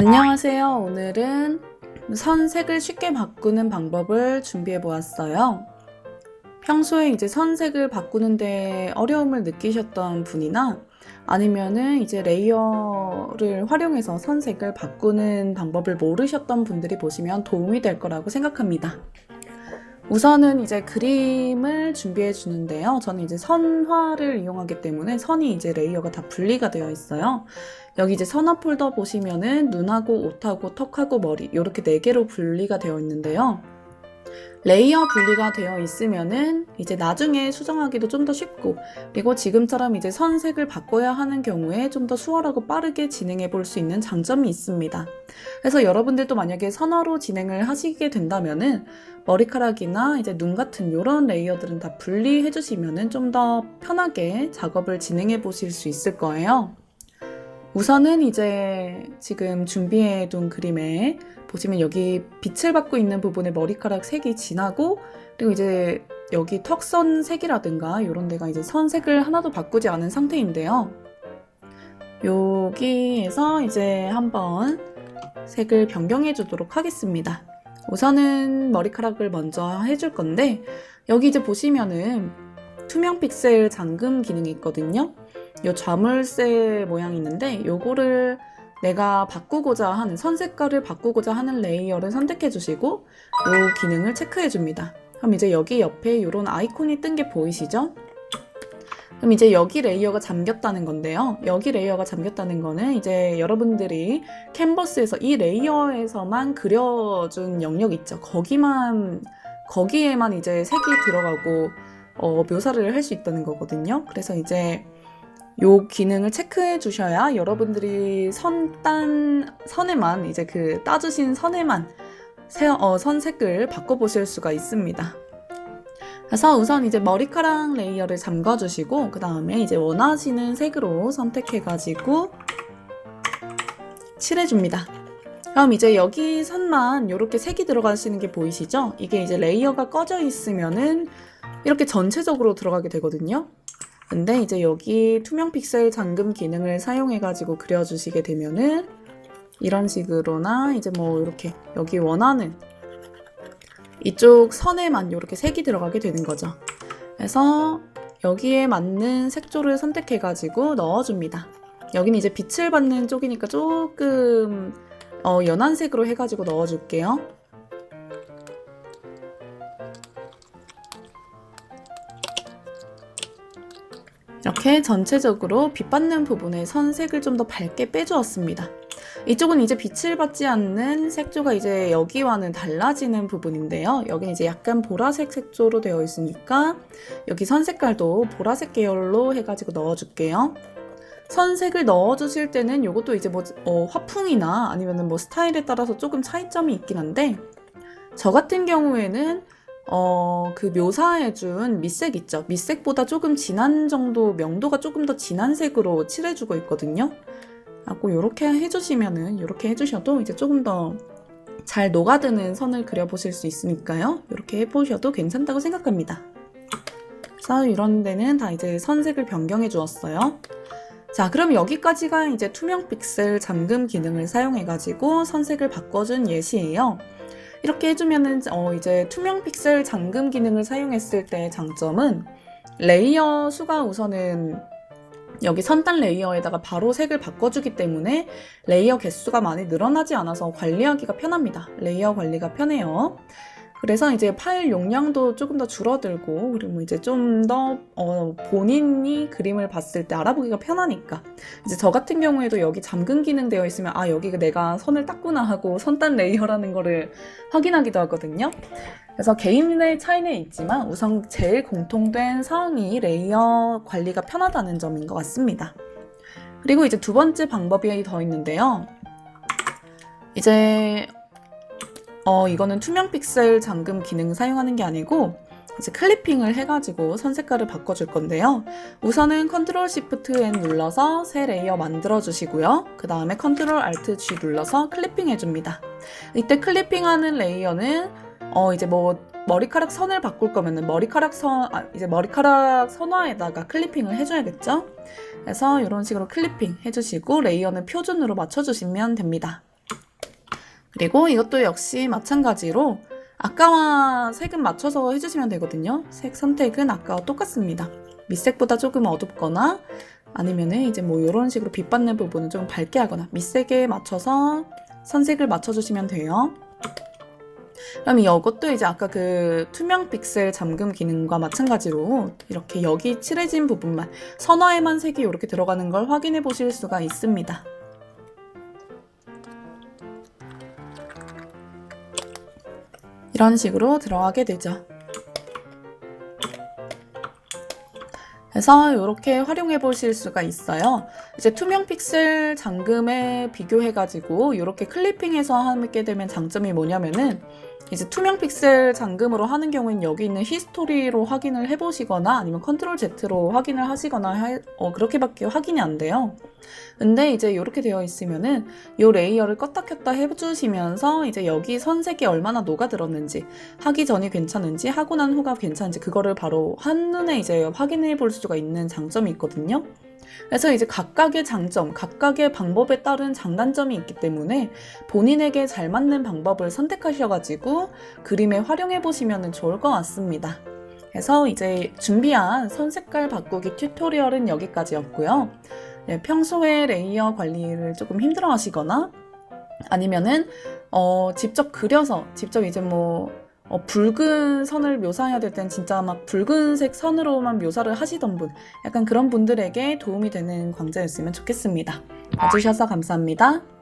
안녕하세요. 오늘은 선색을 쉽게 바꾸는 방법을 준비해 보았어요. 평소에 이제 선색을 바꾸는데 어려움을 느끼셨던 분이나 아니면은 이제 레이어를 활용해서 선색을 바꾸는 방법을 모르셨던 분들이 보시면 도움이 될 거라고 생각합니다. 우선은 이제 그림을 준비해 주는데요. 저는 이제 선화를 이용하기 때문에 선이 이제 레이어가 다 분리가 되어 있어요. 여기 이제 선화 폴더 보시면은 눈하고 옷하고 턱하고 머리 이렇게 네 개로 분리가 되어 있는데요. 레이어 분리가 되어 있으면은 이제 나중에 수정하기도 좀 더 쉽고 그리고 지금처럼 이제 선색을 바꿔야 하는 경우에 좀 더 수월하고 빠르게 진행해 볼 수 있는 장점이 있습니다. 그래서 여러분들도 만약에 선화로 진행을 하시게 된다면은 머리카락이나 이제 눈 같은 이런 레이어들은 다 분리해 주시면은 좀 더 편하게 작업을 진행해 보실 수 있을 거예요. 우선은 이제 지금 준비해 둔 그림에 보시면 여기 빛을 받고 있는 부분에 머리카락 색이 진하고 그리고 이제 여기 턱선 색이라든가 이런 데가 이제 선색을 하나도 바꾸지 않은 상태인데요. 여기에서 이제 한번 색을 변경해 주도록 하겠습니다. 우선은 머리카락을 먼저 해줄 건데 여기 이제 보시면은 투명 픽셀 잠금 기능이 있거든요. 요 자물쇠 모양이 있는데 요거를 내가 바꾸고자 하는 선 색깔을 바꾸고자 하는 레이어를 선택해 주시고 요 기능을 체크해 줍니다. 그럼 이제 여기 옆에 이런 아이콘이 뜬 게 보이시죠? 그럼 이제 여기 레이어가 잠겼다는 건데요. 여기 레이어가 잠겼다는 거는 이제 여러분들이 캔버스에서 이 레이어에서만 그려준 영역 있죠. 거기만 거기에만 이제 색이 들어가고 어, 묘사를 할 수 있다는 거거든요. 그래서 이제 요 기능을 체크해 주셔야 여러분들이 선단 선에만 이제 그 따주신 선에만 세, 어, 선색을 바꿔 보실 수가 있습니다. 그래서 우선 이제 머리카락 레이어를 잠가 주시고 그 다음에 이제 원하시는 색으로 선택해 가지고 칠해 줍니다. 그럼 이제 여기 선만 이렇게 색이 들어가시는 게 보이시죠? 이게 이제 레이어가 꺼져 있으면은 이렇게 전체적으로 들어가게 되거든요. 근데 이제 여기 투명 픽셀 잠금 기능을 사용해 가지고 그려주시게 되면은 이런 식으로나 이제 뭐 이렇게 여기 원하는 이쪽 선에만 이렇게 색이 들어가게 되는 거죠. 그래서 여기에 맞는 색조를 선택해 가지고 넣어줍니다. 여기는 이제 빛을 받는 쪽이니까 조금 어, 연한 색으로 해가지고 넣어줄게요. 이렇게 전체적으로 빛 받는 부분에 선색을 좀 더 밝게 빼주었습니다. 이쪽은 이제 빛을 받지 않는 색조가 이제 여기와는 달라지는 부분인데요. 여기는 이제 약간 보라색 색조로 되어 있으니까 여기 선 색깔도 보라색 계열로 해가지고 넣어줄게요. 선색을 넣어주실 때는 이것도 이제 뭐 어, 화풍이나 아니면은 뭐 스타일에 따라서 조금 차이점이 있긴 한데 저 같은 경우에는 어, 그 묘사해준 밑색 있죠? 밑색보다 조금 진한 정도, 명도가 조금 더 진한 색으로 칠해주고 있거든요. 하고 이렇게 해주시면은, 이렇게 해주셔도 이제 조금 더 잘 녹아드는 선을 그려보실 수 있으니까요. 이렇게 해보셔도 괜찮다고 생각합니다. 자, 이런 데는 다 이제 선색을 변경해 주었어요. 자, 그럼 여기까지가 이제 투명 픽셀 잠금 기능을 사용해가지고 선색을 바꿔준 예시예요. 이렇게 해주면은 어 이제 투명 픽셀 잠금 기능을 사용했을 때의 장점은 레이어 수가 우선은 여기 선단 레이어에다가 바로 색을 바꿔주기 때문에 레이어 개수가 많이 늘어나지 않아서 관리하기가 편합니다. 레이어 관리가 편해요. 그래서 이제 파일 용량도 조금 더 줄어들고 그리고 이제 좀더 어, 본인이 그림을 봤을 때 알아보기가 편하니까 이제 저 같은 경우에도 여기 잠금 기능 되어 있으면 아 여기가 내가 선을 땄구나 하고 선단 레이어라는 거를 확인하기도 하거든요. 그래서 개인의 차이는 있지만 우선 제일 공통된 사항이 레이어 관리가 편하다는 점인 것 같습니다. 그리고 이제 두 번째 방법이 더 있는데요. 이제 어, 이거는 투명 픽셀 잠금 기능 사용하는 게 아니고 이제 클리핑을 해가지고 선 색깔을 바꿔줄 건데요. 우선은 컨트롤 시프트 N 눌러서 새 레이어 만들어 주시고요. 그 다음에 컨트롤 알트 G 눌러서 클리핑 해줍니다. 이때 클리핑하는 레이어는 어 이제 뭐 머리카락 선을 바꿀 거면은 머리카락 선 아, 이제 머리카락 선화에다가 클리핑을 해줘야겠죠. 그래서 이런 식으로 클리핑 해주시고 레이어는 표준으로 맞춰주시면 됩니다. 그리고 이것도 역시 마찬가지로 아까와 색은 맞춰서 해주시면 되거든요. 색 선택은 아까와 똑같습니다. 밑색보다 조금 어둡거나 아니면은 이제 뭐 이런 식으로 빛 받는 부분은 좀 밝게 하거나 밑색에 맞춰서 선색을 맞춰주시면 돼요. 그럼 이것도 이제 아까 그 투명 픽셀 잠금 기능과 마찬가지로 이렇게 여기 칠해진 부분만 선화에만 색이 이렇게 들어가는 걸 확인해 보실 수가 있습니다. 이런 식으로 들어가게 되죠. 그래서 이렇게 활용해 보실 수가 있어요. 이제 투명 픽셀 잠금에 비교해 가지고 이렇게 클리핑해서 하게 되면 장점이 뭐냐면은 이제 투명 픽셀 잠금으로 하는 경우에는 여기 있는 히스토리로 확인을 해보시거나 아니면 컨트롤 Z로 확인을 하시거나 할- 어, 그렇게밖에 확인이 안 돼요. 근데 이제 이렇게 되어 있으면은 이 레이어를 껐다 켰다 해주시면서 이제 여기 선색이 얼마나 녹아들었는지 하기 전이 괜찮은지 하고 난 후가 괜찮은지 그거를 바로 한눈에 이제 확인해 볼 수가 있는 장점이 있거든요. 그래서 이제 각각의 장점, 각각의 방법에 따른 장단점이 있기 때문에 본인에게 잘 맞는 방법을 선택하셔가지고 그림에 활용해 보시면 좋을 것 같습니다. 그래서 이제 준비한 선 색깔 바꾸기 튜토리얼은 여기까지였고요. 네, 평소에 레이어 관리를 조금 힘들어 하시거나 아니면은 어, 직접 그려서 직접 이제 뭐 어, 붉은 선을 묘사해야 될 땐 진짜 막 붉은색 선으로만 묘사를 하시던 분 약간 그런 분들에게 도움이 되는 광자였으면 좋겠습니다. 봐주셔서 감사합니다.